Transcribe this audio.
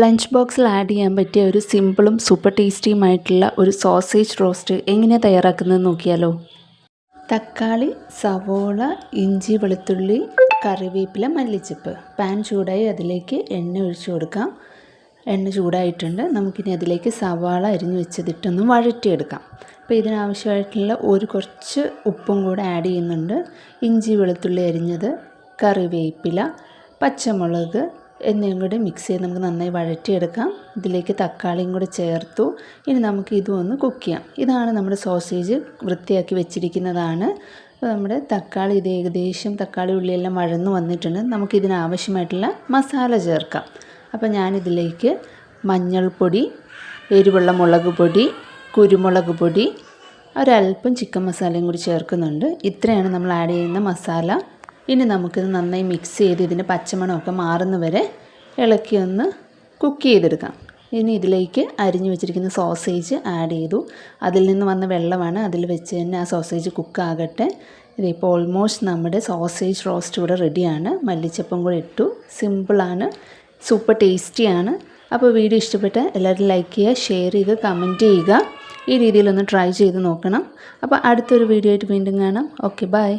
Lunch ബോക്സിൽ add ചെയ്യാൻ പറ്റിയ ഒരു സിമ്പിളും സൂപ്പർ ടേസ്റ്റിയുമായിട്ടുള്ള ഒരു സോസേജ് റോസ്റ്റ് എങ്ങനെ തയ്യാറാക്കുന്നത് നോക്കിയാലോ? തക്കാളി സവോള ഇഞ്ചി വെളുത്തുള്ളി കറിവേപ്പില മല്ലിച്ചപ്പ്. പാൻ ചൂടായി അതിലേക്ക് എണ്ണ ഒഴിച്ചു കൊടുക്കാം. എണ്ണ ചൂടായിട്ടുണ്ട്. നമുക്കിനി അതിലേക്ക് സവാള അരിഞ്ഞു വെച്ചതിട്ടൊന്ന് വഴറ്റിയെടുക്കാം. അപ്പോൾ ഇതിനാവശ്യമായിട്ടുള്ള ഒരു കുറച്ച് ഉപ്പും കൂടെ ആഡ് ചെയ്യുന്നുണ്ട്. ഇഞ്ചി വെളുത്തുള്ളി അരിഞ്ഞത് കറിവേപ്പില പച്ചമുളക് എന്നിവയും കൂടി മിക്സ് ചെയ്ത് നമുക്ക് നന്നായി വഴറ്റിയെടുക്കാം. ഇതിലേക്ക് തക്കാളിയും കൂടി ചേർത്തു. ഇനി നമുക്ക് ഇതും ഒന്ന് കുക്ക് ചെയ്യാം. ഇതാണ് നമ്മുടെ സോസേജ് വൃത്തിയാക്കി വെച്ചിരിക്കുന്നതാണ്. അപ്പോൾ നമ്മുടെ തക്കാളി ഇത് ഏകദേശം തക്കാളി ഉള്ളിയെല്ലാം വഴന്നു വന്നിട്ടുണ്ട്. നമുക്ക് ഇതിനാവശ്യമായിട്ടുള്ള മസാല ചേർക്കാം. അപ്പോൾ ഞാനിതിലേക്ക് മഞ്ഞൾപ്പൊടി എരിവുള്ള മുളക് പൊടി കുരുമുളക് പൊടി ഒരല്പം ചിക്കൻ മസാലയും കൂടി ചേർക്കുന്നുണ്ട്. ഇത്രയാണ് നമ്മൾ ആഡ് ചെയ്യുന്ന മസാല ഇനി നമുക്കിത് നന്നായി മിക്സ് ചെയ്ത് ഇതിന്റെ പച്ചമണമൊക്കെ മാറുന്ന വരെ ഇളക്കി ഒന്ന് കുക്ക് ചെയ്തെടുക്കാം. ഇനി ഇതിലേക്ക് അരിഞ്ഞു വെച്ചിരിക്കുന്ന സോസേജ് ആഡ് ചെയ്തു. അതിൽ നിന്ന് വന്ന വെള്ളമാണ് അതിൽ വെച്ച് തന്നെ ആ സോസേജ് കുക്കാകട്ടെ ഇതിപ്പോൾ ഓൾമോസ്റ്റ് നമ്മുടെ സോസേജ് റോസ്റ്റ് ഇവിടെ റെഡിയാണ് മല്ലിച്ചപ്പം കൂടെ ഇട്ടു. സിമ്പിളാണ് സൂപ്പർ ടേസ്റ്റിയാണ് അപ്പോൾ വീഡിയോ ഇഷ്ടപ്പെട്ട എല്ലാവരും ലൈക്ക് ചെയ്യുക ഷെയർ ചെയ്യുക കമന്റ് ചെയ്യുക. ഈ രീതിയിലൊന്ന് ട്രൈ ചെയ്ത് നോക്കണം. അപ്പോൾ അടുത്തൊരു വീഡിയോ ആയിട്ട് വീണ്ടും കാണാം. Okay bye